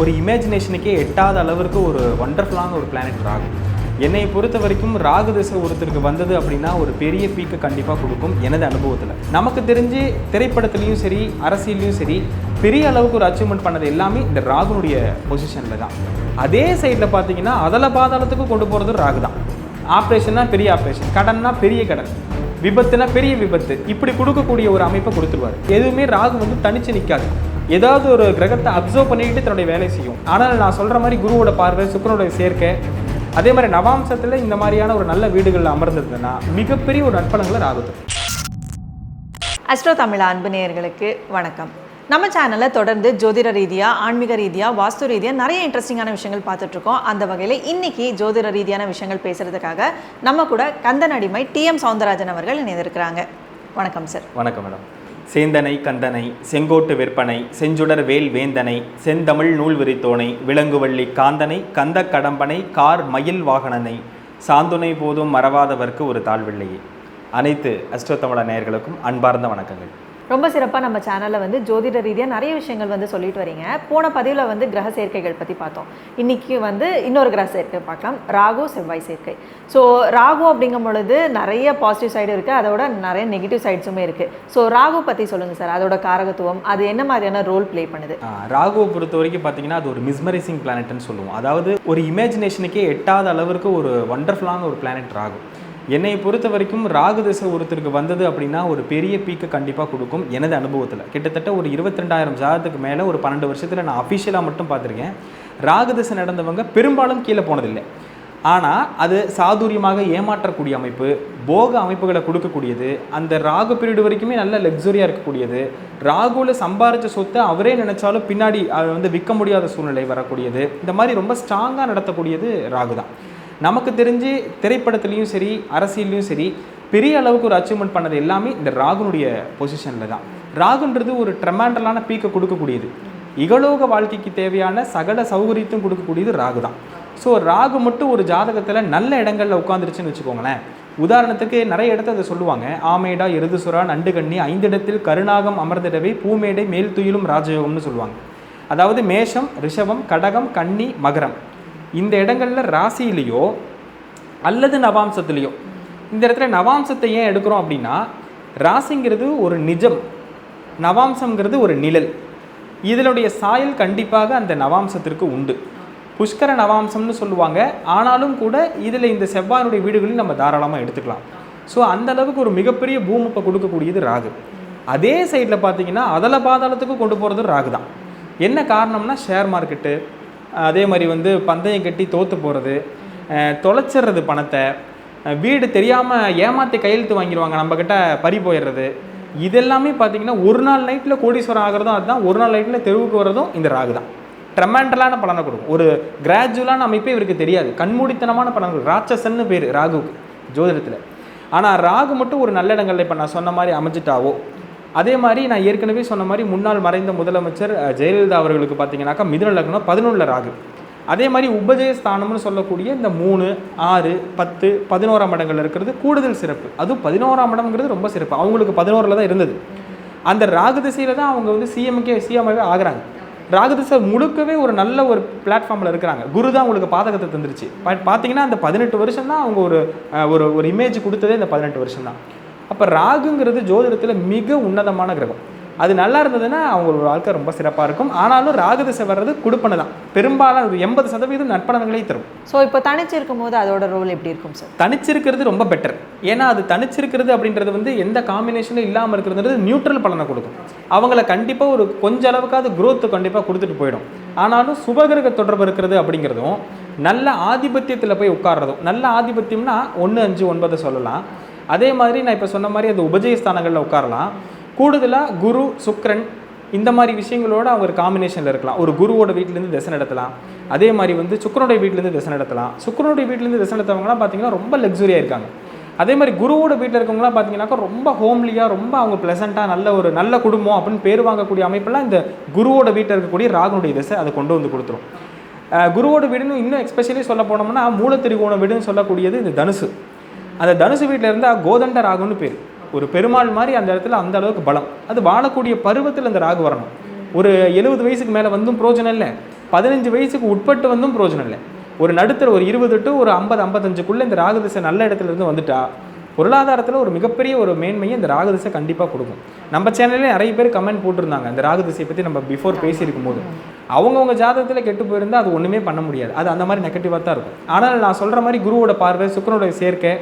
ஒரு இமேஜினேஷனுக்கே எட்டாத அளவிற்கு ஒரு ஒண்டர்ஃபுல்லான ஒரு பிளானட் ராகு. என்னை பொறுத்த வரைக்கும் ராகு திசை ஒருத்தருக்கு வந்தது அப்படின்னா ஒரு பெரிய பீக்கை கண்டிப்பாக கொடுக்கும் எனது அனுபவத்தில். நமக்கு தெரிஞ்சு திரைப்படத்துலேயும் சரி அரசியல்லையும் சரி பெரிய அளவுக்கு ஒரு அச்சீவ்மெண்ட் பண்ணது எல்லாமே இந்த ராகுனுடைய பொசிஷனில் தான். அதே சைடில் பார்த்தீங்கன்னா அதில் பாதாளத்துக்கு கொண்டு போகிறது ராகு தான் ஆப்ரேஷன்னா பெரிய ஆப்ரேஷன் கடன்னா பெரிய கடன் விபத்துனா பெரிய விபத்து இப்படி கொடுக்கக்கூடிய ஒரு அமைப்பை கொடுத்துருவாரு. எதுவுமே ராகு வந்து தனிச்சு நிற்காது ஏதாவது ஒரு கிரகத்தை அப்சர்வ் பண்ணிட்டு தன்னுடைய வேலை செய்யும். ஆனால் நான் சொல்ற மாதிரி குருவோட பார்வை சுக்கரனோட சேர்க்கை அதே மாதிரி நவாம்சத்துல இந்த மாதிரியான ஒரு நல்ல வீடுகளில் அமர்ந்திருந்ததுன்னா மிகப்பெரிய ஒரு நட்பலங்களை தரும் அஸ்ட்ரோ தமிழ் அன்பு நேயர்களுக்கு வணக்கம். நம்ம சேனலில் தொடர்ந்து ஜோதிட ரீதியாக ஆன்மீக ரீதியாக வாஸ்து ரீதியாக நிறைய இன்ட்ரெஸ்டிங்கான விஷயங்கள் பார்த்துட்ருக்கோம். அந்த வகையில் இன்னைக்கு ஜோதிட ரீதியான விஷயங்கள் பேசுகிறதுக்காக நம்ம கூட கந்தன் அடிமை டிஎம் சவுந்தரராஜன் அவர்கள் இணைந்திருக்கிறாங்க. வணக்கம் சார் வணக்கம் மேடம் சேந்தனை கந்தனை செங்கோட்டு விற்பனை செஞ்சுடர் வேல் வேந்தனை செந்தமிழ் நூல் விரித்தோனை விலங்குவள்ளி காந்தனை கந்த கடம்பனை கார் மயில் வாகனனை. சாந்துணை போதும் மறவாதவர்க்கு ஒரு தாழ்வில்லையே. அனைத்து அஷ்டோத்தமிழ நேயர்களுக்கும் அன்பார்ந்த வணக்கங்கள். ரொம்ப சிறப்பாக நம்ம சேனலில் வந்து ஜோதிட ரீதியாக நிறைய விஷயங்கள் வந்து சொல்லிட்டு வரீங்க. போன பதிவில் வந்து கிரக சேர்க்கைகள் பற்றி பார்த்தோம். இன்னைக்கு வந்து இன்னொரு கிரக சேர்க்கை பார்க்கலாம். ராகு செவ்வாய் சேர்க்கை. ஸோ ராகு அப்படிங்கும் பொழுது நிறைய பாசிட்டிவ் சைடு இருக்குது அதோட நிறைய நெகட்டிவ் சைட்ஸுமே இருக்குது ஸோ ராகு பற்றி சொல்லுங்கள் சார். அதோட காரகத்துவம் அது என்ன மாதிரியான ரோல் ப்ளே பண்ணுது? ராகுவை பொறுத்த வரைக்கும் பார்த்தீங்கன்னா அது ஒரு மிஸ்மரைசிங் பிளானட்னு சொல்லுவோம். அதாவது ஒரு இமேஜினேஷனுக்கே எட்டாத அளவிற்கு ஒரு ஒண்டர்ஃபுல்லான ஒரு பிளானட் ராகு. என்னை பொறுத்த வரைக்கும் ராகு திசை ஒருத்தருக்கு வந்தது அப்படின்னா ஒரு பெரிய பீக்கை கண்டிப்பாக கொடுக்கும் எனது அனுபவத்தில். கிட்டத்தட்ட ஒரு இருபத்தி ரெண்டாயிரம் ஜாதத்துக்கு மேலே ஒரு பன்னெண்டு வருஷத்தில் நான் அஃபிஷியலாக மட்டும் பார்த்துருக்கேன். ராகு திசை நடந்தவங்க பெரும்பாலும் கீழே போனதில்லை. ஆனால் அது சாதுரியமாக ஏமாற்றக்கூடிய அமைப்பு போக அமைப்புகளை கொடுக்கக்கூடியது அந்த ராகு பீரியட் வரைக்குமே நல்ல லக்ஸுரியாக இருக்கக்கூடியது ராகுவில் சம்பாரிச்ச சொத்தை அவரே நினச்சாலும் பின்னாடி அதை வந்து விற்க முடியாத சூழ்நிலை வரக்கூடியது இந்த மாதிரி ரொம்ப ஸ்ட்ராங்காக நடத்தக்கூடியது ராகு தான் நமக்கு தெரிஞ்சு திரைப்படத்துலேயும் சரி அரசியல்லையும் சரி பெரிய அளவுக்கு ஒரு அச்சீவ்மெண்ட் பண்ணது எல்லாமே இந்த ராகுனுடைய பொசிஷனில் தான். ராகுன்றது ஒரு ட்ரெமாண்டலான பீக்கை கொடுக்கக்கூடியது. இகலோக வாழ்க்கைக்கு தேவையான சகல சௌகரியத்தையும் கொடுக்கக்கூடியது ராகு தான். ஸோ ராகு மட்டும் ஒரு ஜாதகத்தில் நல்ல இடங்களில் உட்காந்துருச்சுன்னு வச்சுக்கோங்களேன். உதாரணத்துக்கு நிறைய இடத்த அதை சொல்லுவாங்க. ஆமேடா எருதுசுரா நண்டுகண்ணி ஐந்து இடத்தில் கருணாகம் அமர்ந்திடவே பூமேடை மேல் துயிலும் ராஜயோகம்னு சொல்லுவாங்க. அதாவது மேஷம் ரிஷபம் கடகம் கன்னி மகரம். இந்த இடங்களில் ராசியிலையோ அல்லது நவாம்சத்துலேயோ இந்த இடத்துல நவாம்சத்தை ஏன் எடுக்கிறோம் அப்படின்னா ராசிங்கிறது ஒரு நிஜம் நவாம்சம்ங்கிறது ஒரு நிழல். இதனுடைய சாயல் கண்டிப்பாக அந்த நவாம்சத்திற்கு உண்டு. புஷ்கர நவாம்சம்னு சொல்லுவாங்க. ஆனாலும் கூட இதில் இந்த செவ்வாயினுடைய வீடுகளையும் நம்ம தாராளமாக எடுத்துக்கலாம். ஸோ அந்த அளவுக்கு ஒரு மிகப்பெரிய பூமிப்பை கொடுக்கக்கூடியது ராகு. அதே சைடில் பார்த்தீங்கன்னா அதல பாதாளத்துக்கு கொண்டு போகிறது ராகு தான் என்ன காரணம்னா ஷேர் மார்க்கெட்டு அதே மாதிரி வந்து பந்தயம் கட்டி தோற்று போகிறது தொலைச்சிடுறது பணத்தை. வீடு தெரியாமல் ஏமாற்றி கையெழுத்து வாங்கிடுவாங்க நம்மக்கிட்ட பறி போயிடுறது. இதெல்லாமே பார்த்தீங்கன்னா ஒரு நாள் நைட்டில் கோடீஸ்வரம் ஆகிறதும் அதுதான். ஒரு நாள் நைட்டில் தெருவுக்கு வர்றதும் இந்த ராகு தான். ட்ரெமாண்டலான பலனை கொடுக்கும். ஒரு கிராஜுவலான அமைப்பே இவருக்கு தெரியாது. கண்மூடித்தனமான பலன் கொடுக்கும் ராட்சசன்னு பேர் ராகுவுக்கு ஜோதிடத்தில். ஆனால் ராகு மட்டும் ஒரு நல்ல இடங்களில் இப்போ நான் சொன்ன மாதிரி அமைஞ்சிட்டாவோ அதே மாதிரி நான் ஏற்கனவே சொன்ன மாதிரி முன்னாள் மறைந்த முதலமைச்சர் ஜெயலலிதா அவர்களுக்கு பார்த்தீங்கன்னாக்கா மிதுன லக்னம் பதினொன்றில் ராகு. அதே மாதிரி உபஜய ஸ்தானம்னு சொல்லக்கூடிய இந்த மூணு ஆறு பத்து பதினோராம் இடங்கள்ல இருக்கிறது கூடுதல் சிறப்பு. அதுவும் பதினோராம் இடம்ங்கிறது ரொம்ப சிறப்பு. அவங்களுக்கு பதினோரில் தான் இருந்தது. அந்த ராகு திசையில் தான் அவங்க வந்து சிஎம்கே சிஎம்ஐவே ஆகிறாங்க. ராகு திசை முழுக்கவே ஒரு நல்ல ஒரு பிளாட்ஃபார்மில் இருக்கிறாங்க. குரு தான் உங்களுக்கு பாதகத்தை தந்துருச்சு. பட் பார்த்தீங்கன்னா அந்த பதினெட்டு வருஷம் தான் அவங்க ஒரு ஒரு இமேஜ் கொடுத்ததே இந்த பதினெட்டு வருஷம் தான் அப்போ ராகுங்கிறது ஜோதிடத்தில் மிக உன்னதமான கிரகம். அது நல்லா இருந்ததுன்னா அவங்களோட வாழ்க்கை ரொம்ப சிறப்பாக இருக்கும். ஆனாலும் ராகு திசை வர்றது கொடுப்பனை தான். பெரும்பாலும் எண்பது சதவீதம் நற்பலன்களை தரும். ஸோ இப்போ தனிச்சு இருக்கும்போது அதோட ரோல் எப்படி இருக்கும் சார் தனிச்சிருக்கிறது ரொம்ப பெட்டர் ஏன்னா அது தனிச்சிருக்கிறது அப்படின்றது வந்து எந்த காம்பினேஷனும் இல்லாமல் இருக்கிறதுன்றது நியூட்ரல் பலனை கொடுக்கும். அவங்கள கண்டிப்பாக ஒரு கொஞ்ச அளவுக்காவது growth கண்டிப்பாக கொடுத்துட்டு போயிடும். ஆனாலும் சுபகிரக தொடர்பு இருக்கிறது அப்படிங்கிறதும் நல்ல ஆதிபத்தியத்தில் போய் உட்கார்றதும் நல்ல ஆதிபத்தியம்னா ஒன்று அஞ்சு ஒன்பதை சொல்லலாம். அதே மாதிரி நான் இப்போ சொன்ன மாதிரி அது உபஜயஸ்தானங்களில் உட்காரலாம். கூடுதலாக குரு சுக்ரன் இந்த மாதிரி விஷயங்களோட அவங்க ஒரு காம்பினேஷனில் இருக்கலாம். ஒரு குருவோட வீட்டிலேருந்து திசை நடத்தலாம். அதே மாதிரி வந்து சுக்கரனுடைய வீட்டிலேருந்து திசை நடத்தலாம். சுக்கரனுடைய வீட்டிலேருந்து திசை நடத்தவங்களாம் பார்த்தீங்கன்னா ரொம்ப லக்ஸுரியாக இருக்காங்க. அதே மாதிரி குருவோட வீட்டில் இருக்கவங்களாம் பார்த்தீங்கன்னாக்கா ரொம்ப ஹோம்லியாக ரொம்ப அவங்க ப்ளசண்ட்டாக நல்ல ஒரு நல்ல குடும்பம் அப்படின்னு பேர் வாங்கக்கூடிய அமைப்பெல்லாம் இந்த குருவோட வீட்டில் இருக்கக்கூடிய ராகுனுடைய திசை அதை கொண்டு வந்து கொடுத்துரும். குருவோட வீடுன்னு இன்னும் எக்ஸ்பெஷலி சொல்ல போனோம்னா மூலத்திரிகோண வீடுன்னு சொல்லக்கூடியது இந்த தனுசு. அந்த தனுசு வீட்டில் இருந்தால் கோதண்ட ராகுன்னு பேர். ஒரு பெருமாள் மாதிரி அந்த இடத்துல அந்த அளவுக்கு பலம். அது வாழக்கூடிய பருவத்தில் அந்த ராகு வரணும். ஒரு எழுபது வயசுக்கு மேலே வந்தும் பிரோஜனம் இல்லை. பதினஞ்சு வயசுக்கு உட்பட்டு வந்தும் பிரோஜனம் இல்லை. ஒரு நடுத்தர ஒரு இருபது டு ஒரு ஐம்பது ஐம்பத்தஞ்சுக்குள்ளே இந்த ராகு திசை நல்ல இடத்துல இருந்து வந்துட்டா பொருளாதாரத்தில் ஒரு மிகப்பெரிய ஒரு மேன்மையை இந்த ராகு திசை கண்டிப்பாக கொடுக்கும். நம்ம சேனல்லே நிறைய பேர் கமெண்ட் போட்டிருந்தாங்க. இந்த ராகு திசையை பற்றி நம்ம பிஃபோர் பேசியிருக்கும் போது அவங்கவுங்க ஜாதகத்தில் கெட்டு போயிருந்தால் அது ஒன்றுமே பண்ண முடியாது. அது அந்த மாதிரி நெகட்டிவாக தான் இருக்கும். ஆனால் நான் சொல்கிற மாதிரி குருவோட பார்வை சுக்கரனோட சேர்க்கை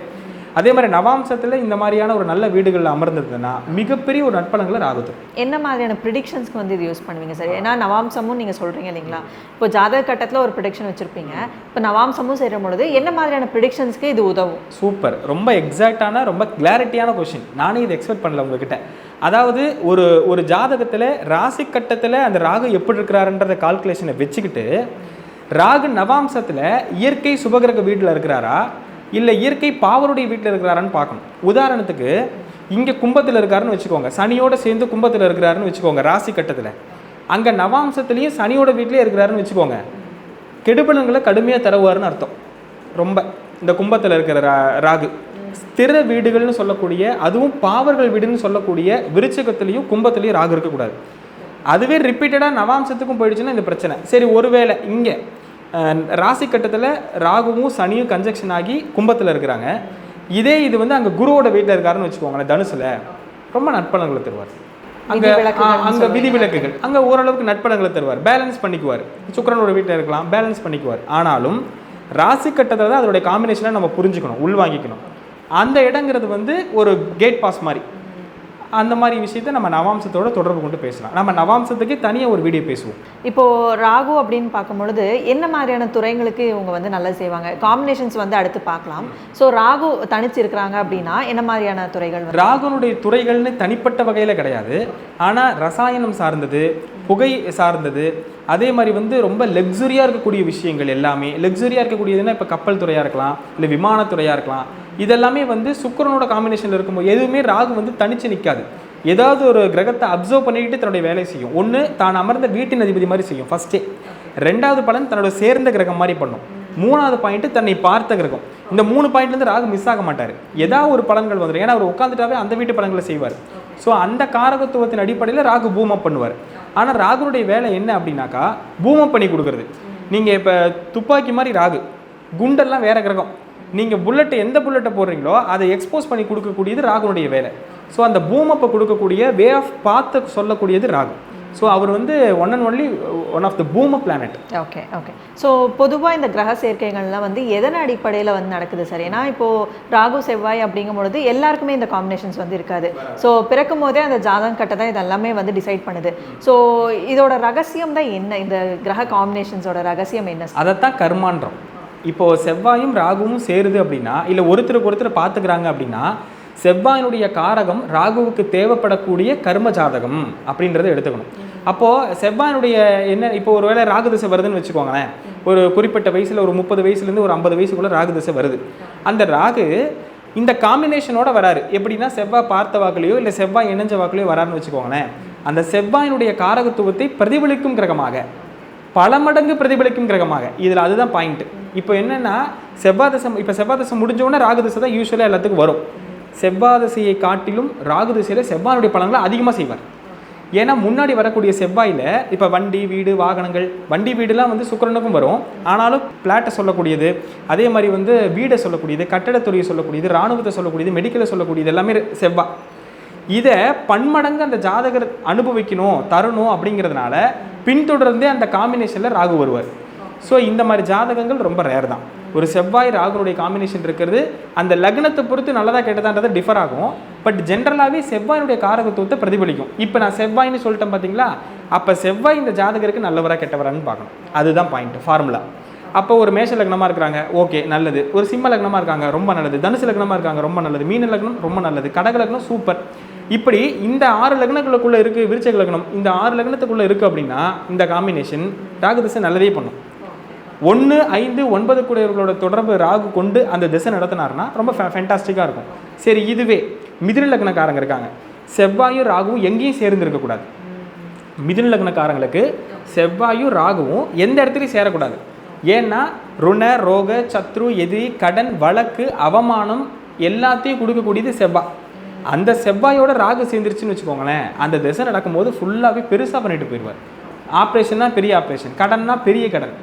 அதே மாதிரி நவாம்சத்தில் இந்த மாதிரியான ஒரு நல்ல வீடுகளில் அமர்ந்ததுன்னா மிகப்பெரிய ஒரு நட்பலங்களை ராகு தரும் என்ன மாதிரியான ப்ரிடிக்ஷன்ஸ்க்கு வந்து இது யூஸ் பண்ணுவீங்க சார் ஏன்னா நவாம்சமும் நீங்கள் சொல்கிறீங்க இல்லைங்களா? இப்போ ஜாதக கட்டத்தில் ஒரு ப்ரிடிக்ஷன் வச்சுருப்பீங்க. இப்போ நவாம்சமும் செய்யும் பொழுது என்ன மாதிரியான ப்ரிடிக்ஷன்ஸ்க்கு இது உதவும்? சூப்பர். ரொம்ப எக்ஸாக்டான ரொம்ப கிளாரிட்டியான கொஷின் நானே இதை எக்ஸ்பெக்ட் பண்ணல உங்ககிட்ட. அதாவது ஒரு ஒரு ஜாதகத்தில் ராசி கட்டத்தில் அந்த ராகு எப்படி இருக்கிறாருன்றத கால்குலேஷனை வச்சுக்கிட்டு ராகு நவாம்சத்தில் இயற்கை சுபகிரக வீட்டில் இருக்கிறாரா? இல்லை இயற்கை பாவருடைய வீட்டில் இருக்கிறாரான்னு பார்க்கணும். உதாரணத்துக்கு இங்கே கும்பத்தில் இருக்காருன்னு வச்சுக்கோங்க. சனியோட சேர்ந்து கும்பத்தில் இருக்கிறாருன்னு வச்சுக்கோங்க ராசி கட்டத்தில். அங்கே நவாம்சத்துலேயும் சனியோட வீட்டிலே இருக்கிறாருன்னு வச்சுக்கோங்க. கெடுபலன்களை கடுமையாக தருவாருன்னு அர்த்தம். ரொம்ப. இந்த கும்பத்தில் இருக்கிற ரா ராகு. ஸ்திர வீடுகள்னு சொல்லக்கூடிய அதுவும் பாவர்கள் வீடுன்னு சொல்லக்கூடிய விருச்சகத்துலேயும் கும்பத்துலேயும் ராகு இருக்கக்கூடாது. அதுவே ரிப்பீட்டடாக நவாம்சத்துக்கும் போயிடுச்சுன்னா இந்த பிரச்சனை. சரி ஒருவேளை இங்கே ராசி கட்டத்தில் ராகுவும் சனியும் கன்ஜெக்ஷன் ஆகி கும்பத்தில் இருக்கிறாங்க. இதே இது வந்து அங்கே குருவோட வீட்டில் இருக்காருன்னு வச்சுக்கோங்களேன் தனுசுல. ரொம்ப நட்பலன்களை தருவார். அங்கே அங்கே விதிவிலக்குகள் அங்கே ஓரளவுக்கு நட்பலன்களை தருவார். பேலன்ஸ் பண்ணிக்குவார். சுக்கிரனோட வீட்டில் இருக்கலாம் பேலன்ஸ் பண்ணிக்குவார். ஆனாலும் ராசி கட்டத்தில் தான் அதோடைய காம்பினேஷனை நம்ம புரிஞ்சுக்கணும் உள்வாங்கிக்கணும். அந்த இடங்கிறது வந்து ஒரு கேட் பாஸ் மாதிரி. அந்த மாதிரி விஷயத்தை நம்ம நவாம்சத்தோட தொடர்பு கொண்டு பேசலாம். நம்ம நவாம்சத்துக்கே தனியாக ஒரு வீடியோ பேசுவோம். இப்போ ராகு அப்படின்னு பார்க்கும் பொழுது என்ன மாதிரியான துறைங்களுக்கு இவங்க வந்து நல்லா செய்வாங்க? காம்பினேஷன்ஸ் வந்து அடுத்து பார்க்கலாம். ஸோ ராகு தனிச்சு இருக்கிறாங்க அப்படின்னா என்ன மாதிரியான துறைகள் ராகுனுடைய துறைகள்னு தனிப்பட்ட வகையில் கிடையாது. ஆனால் ரசாயனம் சார்ந்தது புகை சார்ந்தது அதே மாதிரி வந்து ரொம்ப லக்ஸுரியாக இருக்கக்கூடிய விஷயங்கள் எல்லாமே. லக்ஸுரியாக இருக்கக்கூடியதுன்னா இப்போ கப்பல் துறையாக இருக்கலாம் இல்லை விமானத்துறையாக இருக்கலாம். இதெல்லாமே வந்து சுக்கரனோட காம்பினேஷனில் இருக்கும்போது எதுவுமே ராகு வந்து தனிச்சு நிற்காது ஏதாவது ஒரு கிரகத்தை அப்சர்வ் பண்ணிக்கிட்டு தன்னுடைய வேலையை செய்யும். ஒன்று தான் அமர்ந்த வீட்டின் அதிபதி மாதிரி செய்யும் ஃபஸ்ட்டே ரெண்டாவது பலன் தன்னோட சேர்ந்த கிரகம் மாதிரி பண்ணும். மூணாவது பாயிண்ட் தன்னை பார்த்த கிரகம். இந்த மூணு பாயிண்ட்லேருந்து ராகு மிஸ் ஆக மாட்டார். ஏதாவது ஒரு பலன்கள் வந்துடும் ஏன்னா அவர் உட்காந்துட்டாவே அந்த வீட்டு பலன்களை செய்வார். ஸோ அந்த காரகத்துவத்தின் அடிப்படையில் ராகு பூமம் பண்ணுவார். ஆனால் ராகுனுடைய வேலை என்ன அப்படின்னாக்கா பூமம் பண்ணி கொடுக்குறது. நீங்கள் இப்போ துப்பாக்கி மாதிரி ராகு குண்டெல்லாம் வேற கிரகம். நீங்கள் புல்லட்டை எந்த புல்லட்டை போடுறீங்களோ அதை எக்ஸ்போஸ் பண்ணி கொடுக்கக்கூடியது ராகுனுடைய வேலை. ஸோ அந்த பூமப்பை கொடுக்கக்கூடிய வே ஆஃப் பார்த்து சொல்லக்கூடியது ராகு. ஸோ அவர் வந்து one and only one of the பூம planet okay okay so பொதுவாக இந்த கிரக சேர்க்கைகள்லாம் வந்து எதன் அடிப்படையில் வந்து நடக்குது சார்? ஏன்னா இப்போது ராகு செவ்வாய் அப்படிங்கும் பொழுது எல்லாருக்குமே இந்த காம்பினேஷன்ஸ் வந்து இருக்காது. ஸோ பிறக்கும் போதே அந்த ஜாதகம் கட்ட தான் இதெல்லாமே வந்து டிசைட் பண்ணுது. ஸோ இதோட ரகசியம் தான் என்ன? இந்த கிரக காம்பினேஷன்ஸோட ரகசியம் என்ன? அதைத்தான் கர்மான்றோம். இப்போ செவ்வாயும் ராகுவும் சேருது அப்படின்னா இல்லை ஒருத்தருக்கு ஒருத்தர் பார்த்துக்கிறாங்க அப்படின்னா செவ்வாயினுடைய காரகம் ராகுவுக்கு தேவைப்படக்கூடிய கர்ம ஜாதகம் அப்படின்றத எடுத்துக்கணும். அப்போது செவ்வாயினுடைய என்ன இப்போ ஒரு வேளை ராகு திசை வருதுன்னு வச்சுக்கோங்களேன். ஒரு குறிப்பிட்ட வயசில் ஒரு முப்பது வயசுலேருந்து ஒரு ஐம்பது வயசுக்குள்ளே ராகு திசை வருது. அந்த ராகு இந்த காம்பினேஷனோட வராரு. எப்படின்னா செவ்வாய் பார்த்த வாக்குலையோ இல்லை செவ்வாய் இணைஞ்ச வாக்குலையோ வராருன்னு வச்சுக்கோங்களேன். அந்த செவ்வாயினுடைய காரகத்துவத்தை பிரதிபலிக்கும் கிரகமாக பல மடங்கு பிரதிபலிக்கும் கிரகமாக. இதில் அதுதான் பாயிண்ட் இப்போ என்னென்னா செவ்வாய் தசை இப்போ செவ்வாய் தசை முடிஞ்சோடனே ராகு தசை தான் யூஸ்வலாக எல்லாத்துக்கும் வரும். செவ்வாய் தசையை காட்டிலும் ராகு திசையில் செவ்வாயினுடைய பலன்களை அதிகமாக செய்வார். ஏன்னா முன்னாடி வரக்கூடிய செவ்வாயில் இப்போ வண்டி வீடு வாகனங்கள் வண்டி வீடுலாம் வந்து சுக்கரனுக்கும் வரும். ஆனாலும் பிளாட்டை சொல்லக்கூடியது அதே மாதிரி வந்து வீடை சொல்லக்கூடியது கட்டடத்துறையை சொல்லக்கூடியது இராணுவத்தை சொல்லக்கூடியது மெடிக்கலை சொல்லக்கூடியது எல்லாமே செவ்வாய் இதை பன்மடங்கு அந்த ஜாதகர் அனுபவிக்கணும் தரணும் அப்படிங்கிறதுனால பின்தொடர்ந்தே அந்த காம்பினேஷனில் ராகு வருவார். ஸோ இந்த மாதிரி ஜாதகங்கள் ரொம்ப ரேர் தான். ஒரு செவ்வாய் ராகுனுடைய காம்பினேஷன் இருக்கிறது. அந்த லக்னத்தை பொறுத்து நல்லதாக கெட்டதான்றது டிஃபர் ஆகும். பட் ஜென்ரலாகவே செவ்வாயினுடைய காரகத்துவத்தை பிரதிபலிக்கும். இப்போ நான் செவ்வாய்னு சொல்லிட்டேன் பார்த்தீங்களா அப்போ செவ்வாய் இந்த ஜாதகருக்கு நல்லவராக கெட்டவரான்னு பார்க்கணும். அதுதான் பாயிண்ட் ஃபார்முலா அப்போ ஒரு மேஷ லக்னமாக இருக்கிறாங்க. ஓகே நல்லது. ஒரு சிம்ம லக்னமாக இருக்காங்க ரொம்ப நல்லது. தனுசு லக்னமாக இருக்காங்க ரொம்ப நல்லது. மீன லக்னம் ரொம்ப நல்லது. கடக லக்னம் சூப்பர் இப்படி இந்த ஆறு லக்னங்களுக்குள்ளே இருக்குது விருச்சக லக்னம். இந்த ஆறு லக்னத்துக்குள்ளே இருக்குது அப்படின்னா இந்த காம்பினேஷன் ராகு திசை நல்லதே பண்ணும். ஒன்று ஐந்து ஒன்பது கூடியவர்களோட தொடர்பு ராகு கொண்டு அந்த திசை நடத்தினாருன்னா ரொம்ப ஃபேண்டாஸ்டிக்காக இருக்கும். சரி இதுவே மிதுன லக்னக்காரங்க இருக்காங்க. செவ்வாயும் ராகுவும் எங்கேயும் சேர்ந்து இருக்கக்கூடாது. மிதுன லக்னக்காரங்களுக்கு செவ்வாயும் ராகுவும் எந்த இடத்துலையும் சேரக்கூடாது. ஏன்னா ருண ரோக சத்ரு எதிரி கடன் வழக்கு அவமானம் எல்லாத்தையும் கொடுக்கக்கூடியது செவ்வாய் அந்த செவ்வாயோட ராகு சேர்ந்துருச்சுன்னு வச்சுக்கோங்களேன் அந்த திசை நடக்கும்போது ஃபுல்லாகவே பெருசாக பண்ணிட்டு போயிடுவார். ஆப்ரேஷன்னா பெரிய ஆப்ரேஷன் கடன்னா பெரிய கடன்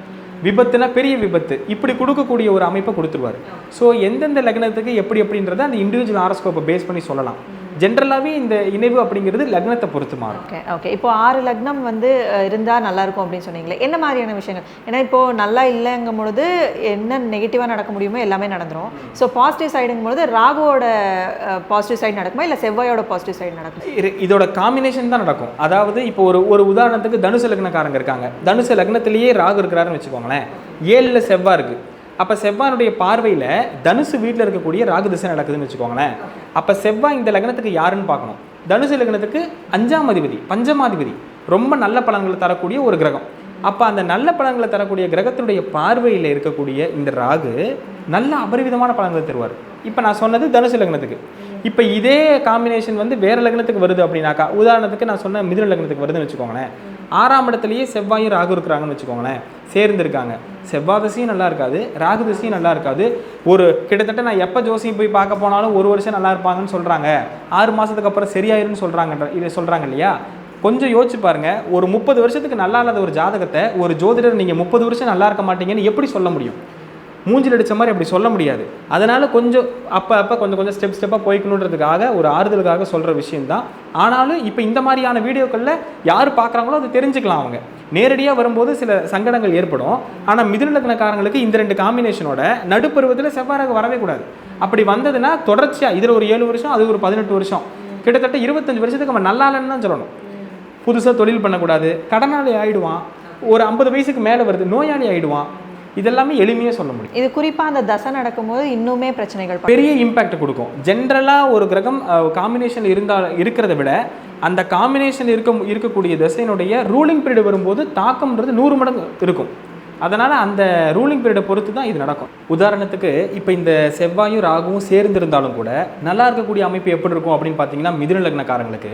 விபத்துனா பெரிய விபத்து இப்படி கொடுக்கக்கூடிய ஒரு அமைப்பை கொடுத்துருவார். ஸோ எந்தெந்த லக்னத்துக்கு எப்படி எப்படின்றத அந்த இண்டிவிஜுவல் ஆரோஸ்கோப்பை பேஸ் பண்ணி சொல்லலாம். ஜென்ரலாகவே இந்த இணைவு அப்படிங்கிறது லக்னத்தை பொறுத்து மாறும். ஓகே ஓகே இப்போ ஆறு லக்னம் வந்து அஹ், இருந்தா நல்லா இருக்கும் அப்படின்னு சொன்னீங்களே என்ன மாதிரியான விஷயங்கள்? ஏன்னா இப்போ நல்லா இல்லைங்கும் பொழுது என்ன நெகட்டிவாக நடக்க முடியுமோ எல்லாமே நடந்துரும். ஸோ பாசிட்டிவ் சைடுங்கும் பொழுது ராகுவோட பாசிட்டிவ் சைடு நடக்குமா இல்லை செவ்வாயோட பாசிட்டிவ் சைடு நடக்கும்? இதோட காம்பினேஷன் தான் நடக்கும். அதாவது இப்போ ஒரு ஒரு உதாரணத்துக்கு தனுசு லக்னக்காரங்க இருக்காங்க. தனுசு லக்னத்திலேயே ராகு இருக்கிறாருன்னு வச்சுக்கோங்களேன். ஏழில் செவ்வாய் இருக்கு. அப்போ செவ்வானுடைய பார்வையில் தனுசு வீட்டில் இருக்கக்கூடிய ராகு திசை நடக்குதுன்னு வச்சுக்கோங்களேன். அப்போ செவ்வாய் இந்த லக்னத்துக்கு யாருன்னு பார்க்கணும்? தனுசு லக்னத்துக்கு அஞ்சாம் அதிபதி பஞ்சமாதிபதி. ரொம்ப நல்ல பலன்களை தரக்கூடிய ஒரு கிரகம். அப்போ அந்த நல்ல பலன்களை தரக்கூடிய கிரகத்தினுடைய பார்வையில் இருக்கக்கூடிய இந்த ராகு நல்ல அபரிவிதமான பலன்களை தருவார். இப்போ நான் சொன்னது தனுசு லக்னத்துக்கு. இப்போ இதே காம்பினேஷன் வந்து வேறு லக்னத்துக்கு வருது அப்படின்னாக்கா உதாரணத்துக்கு நான் சொன்ன மிதுன லக்னத்துக்கு வருதுன்னு வச்சுக்கோங்களேன். ஆறாம் இடத்துலையே செவ்வாயும் ராகு இருக்கிறாங்கன்னு வச்சுக்கோங்களேன். சேர்ந்துருக்காங்க. செவ்வாய் திசையும் நல்லா இருக்காது ராகு திசையும் நல்லா இருக்காது. ஒரு கிட்டத்தட்ட நான் எப்போ ஜோசியம் போய் பார்க்க போனாலும் ஒரு வருஷம் நல்லா இருப்பாங்கன்னு சொல்கிறாங்க ஆறு மாதத்துக்கு அப்புறம் சரியாயிருன்னு சொல்கிறாங்க இதை சொல்கிறாங்க இல்லையா? கொஞ்சம் யோசிச்சு பாருங்க. ஒரு முப்பது வருஷத்துக்கு நல்லா இல்லாத ஒரு ஜாதகத்தை ஒரு ஜோதிடர் நீங்கள் முப்பது வருஷம் நல்லா இருக்க மாட்டீங்கன்னு எப்படி சொல்ல முடியும்? மூஞ்சில் அடித்த மாதிரி அப்படி சொல்ல முடியாது. அதனால் கொஞ்சம் அப்போ அப்போ கொஞ்சம் கொஞ்சம் ஸ்டெப் ஸ்டெப்பாக போய்க்கணுன்றதுக்காக ஒரு ஆறுதலுக்காக சொல்கிற விஷயந்தான் ஆனாலும் இப்போ இந்த மாதிரியான வீடியோக்களில் யார் பார்க்குறாங்களோ அதை தெரிஞ்சுக்கலாம் அவங்க. நேரடியாக வரும்போது சில சங்கடங்கள் ஏற்படும். ஆனால் மிதுநலக்கணக்காரங்களுக்கு இந்த ரெண்டு காம்பினேஷனோட நடுப்பருவத்தில் செவ்வாறாக வரவே கூடாது. அப்படி வந்ததுன்னா தொடர்ச்சியாக இதில் ஒரு ஏழு வருஷம் அது ஒரு பதினெட்டு வருஷம். கிட்டத்தட்ட இருபத்தஞ்சு வருஷத்துக்கு நம்ம நல்லா இல்லைன்னு தான் சொல்லணும். புதுசாக தொழில் பண்ணக்கூடாது. கடனாளி ஆயிடுவான். ஒரு ஐம்பது வயசுக்கு மேலே வருது நோயாளி ஆகிடுவான் இதெல்லாமே எளிமையாக சொல்ல முடியும். இது குறிப்பா அந்த தசை நடக்கும்போது இன்னுமே பிரச்சனைகள் பெரிய இம்பேக்ட் கொடுக்கும். ஜென்ரலாக ஒரு கிரகம் காம்பினேஷன் இருந்தால் இருக்கிறத விட அந்த காம்பினேஷன் இருக்க இருக்கக்கூடிய திசையினுடைய ரூலிங் பீரியட் வரும்போது தாக்கம்ன்றது நூறு மடங்கு இருக்கும். அதனால் அந்த ரூலிங் பீரியடை பொறுத்து தான் இது நடக்கும். உதாரணத்துக்கு இப்போ இந்த செவ்வாயும் ராகுவும் சேர்ந்திருந்தாலும் கூட நல்லா இருக்கக்கூடிய அமைப்பு எப்படி இருக்கும் அப்படின்னு பார்த்தீங்கன்னா மிதுன லக்னக்காரங்களுக்கு.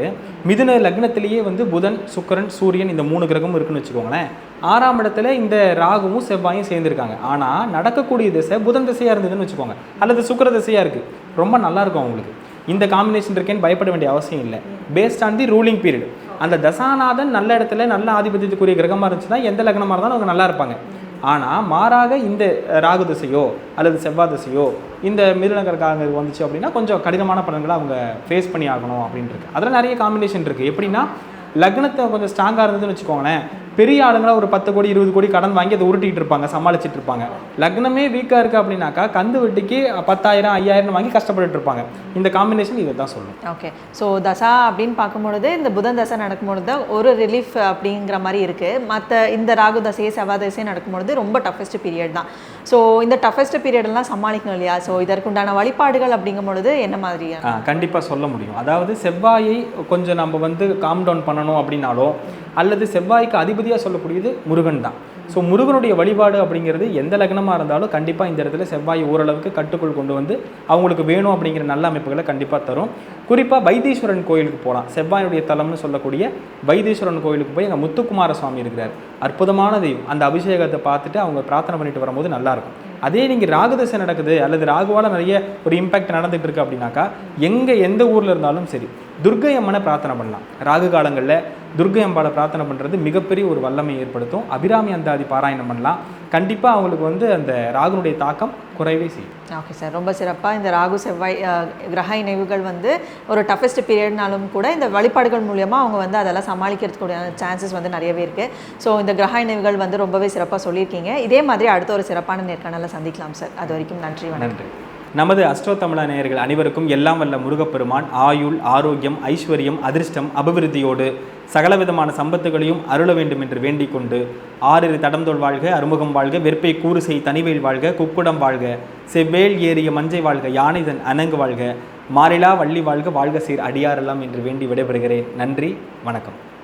மிதுன லக்னத்திலேயே வந்து புதன் சுக்கிரன் சூரியன் இந்த மூணு கிரகமும் இருக்குன்னு வச்சுக்கோங்களேன். ஆறாம் இடத்துல இந்த ராகுவும் செவ்வாயும் சேர்ந்துருக்காங்க. ஆனால் நடக்கக்கூடிய திசை புதன் திசையாக இருந்ததுன்னு வச்சுக்கோங்க. அல்லது சுக்கிர திசையாக இருக்குது ரொம்ப நல்லாயிருக்கும் அவங்களுக்கு. இந்த காம்பினேஷன் இருக்கேன்னு பயப்பட வேண்டிய அவசியம் இல்லை. Based on the ruling period அந்த தசாநாதன் நல்ல இடத்துல நல்ல ஆதிபத்தியத்துக்குரிய கிரகமாக இருந்துச்சுன்னா எந்த லக்னமாக இருந்தாலும் அவங்க நல்லா இருப்பாங்க. ஆனால் மாறாக இந்த ராகு திசையோ அல்லது செவ்வாய் திசையோ இந்த மிருநகரக்காரங்க வந்துச்சு அப்படின்னா கொஞ்சம் கடினமான பலன்களை அவங்க ஃபேஸ் பண்ணி ஆகணும் அப்படின்னு இருக்கு. அதில் நிறைய காம்பினேஷன் இருக்குது எப்படின்னா லக்னத்தை கொஞ்சம் ஸ்ட்ராங்காக இருந்ததுன்னு வச்சுக்கோங்களேன். பெரிய ஆளுங்களா ஒரு பத்து கோடி இருபது கோடி கடன் வாங்கி அதை உருட்டிட்டு இருப்பாங்க சமாளிச்சிட்டு இருப்பாங்க. லக்னமே வீக்காக இருக்குது அப்படின்னாக்கா கந்து வட்டிக்கு பத்தாயிரம் ஐயாயிரம் வாங்கி கஷ்டப்பட்டுட்டு இருப்பாங்க. இந்த காம்பினேஷன் இதை தான் சொல்லும். ஓகே ஸோ தசா அப்படின்னு பார்க்கும்பொழுது இந்த புதன் தசை நடக்கும்பொழுது தான் ஒரு ரிலீஃப் அப்படிங்கிற மாதிரி இருக்குது மற்ற இந்த ராகு தசையை செவ்வாய் தசையை நடக்கும்பொழுது ரொம்ப டஃபஸ்ட் பீரியட் தான். ஸோ இந்த டஃபஸ்ட் பீரியடெல்லாம் சமாளிக்கணும் இல்லையா? ஸோ இதற்குண்டான வழிபாடுகள் அப்படிங்கும் பொழுது என்ன மாதிரியான கண்டிப்பாக சொல்ல முடியும். அதாவது செவ்வாயை கொஞ்சம் நம்ம வந்து காம் டவுன் பண்ணணும் அப்படின்னாலோ அல்லது செவ்வாய்க்கு அதிபதியாக சொல்லக்கூடியது முருகன் தான். ஸோ முருகனுடைய வழிபாடு அப்படிங்கிறது எந்த லக்னமாக இருந்தாலும் கண்டிப்பாக இந்த இடத்துல செவ்வாய் ஓரளவுக்கு கட்டுக்குள் கொண்டு வந்து அவங்களுக்கு வேணும் அப்படிங்கிற நல்ல அமைப்புகளை கண்டிப்பாக தரும். குறிப்பாக வைத்தீஸ்வரன் கோயிலுக்கு போகலாம் செவ்வாயுடைய தலம்னு சொல்லக்கூடிய வைத்தீஸ்வரன் கோயிலுக்கு போய் எங்கள் முத்துக்குமார சுவாமி இருக்கிறார். அற்புதமான தெய்வம். அந்த அபிஷேகத்தை பார்த்துட்டு அவங்க பிரார்த்தனை பண்ணிட்டு வரும்போது நல்லாயிருக்கும் அதே நீங்கள் ராகுதசை நடக்குது அல்லது ராகுவால் நிறைய ஒரு இம்பாக்ட் நடந்துகிட்டு இருக்கு அப்படின்னாக்கா எங்கே எந்த ஊரில் இருந்தாலும் சரி துர்க்கை அம்மனை பிரார்த்தனை பண்ணலாம். ராகு காலங்களில் துர்க்கை அம்பாளை பிரார்த்தனை பண்ணுறது மிகப்பெரிய ஒரு வல்லமை ஏற்படுத்தும். அபிராமி அந்தாதி பாராயணம் பண்ணலாம். கண்டிப்பாக அவங்களுக்கு வந்து அந்த ராகுனுடைய தாக்கம் குறைவே செய்யும். ஓகே சார் ரொம்ப சிறப்பாக இந்த ராகு செவ்வாய் கிரக இணைவுகள் வந்து ஒரு டஃபஸ்ட் பீரியட்னாலும் கூட இந்த வழிபாடுகள் மூலியமா அவங்க வந்து அதெல்லாம் சமாளிக்கிறதுக்கூடிய சான்சஸ் வந்து நிறையவே இருக்குது ஸோ இந்த கிரக இணைவுகள் வந்து ரொம்பவே சிறப்பாக சொல்லியிருக்கீங்க. இதே மாதிரி அடுத்த ஒரு சிறப்பான நேர்காணலை சந்திக்கலாம் சார் அது வரைக்கும் நன்றி வணக்கம். நமது அஸ்ட்ரோ தமிழா நேயர்கள் அனைவருக்கும் எல்லாம் வல்ல முருகப்பெருமான் ஆயுள் ஆரோக்கியம் ஐஸ்வர்யம் அதிர்ஷ்டம் அபிவிருத்தியோடு சகலவிதமான சம்பத்துகளையும் அருள வேண்டும் என்று வேண்டிக் கொண்டு ஆறிரு தடந்தோல் வாழ்க அறுமுகம் வாழ்க வெற்பை கூறுசை தனிவேல் வாழ்க குக்குடம் வாழ்க செவ்வேல் ஏறிய மஞ்சை வாழ்க யானைதன் அணங்கு வாழ்க மாறிலா வள்ளி வாழ்க வாழ்க சீர் அடியாரெல்லாம் என்று வேண்டி விடைபெறுகிறேன். நன்றி வணக்கம்.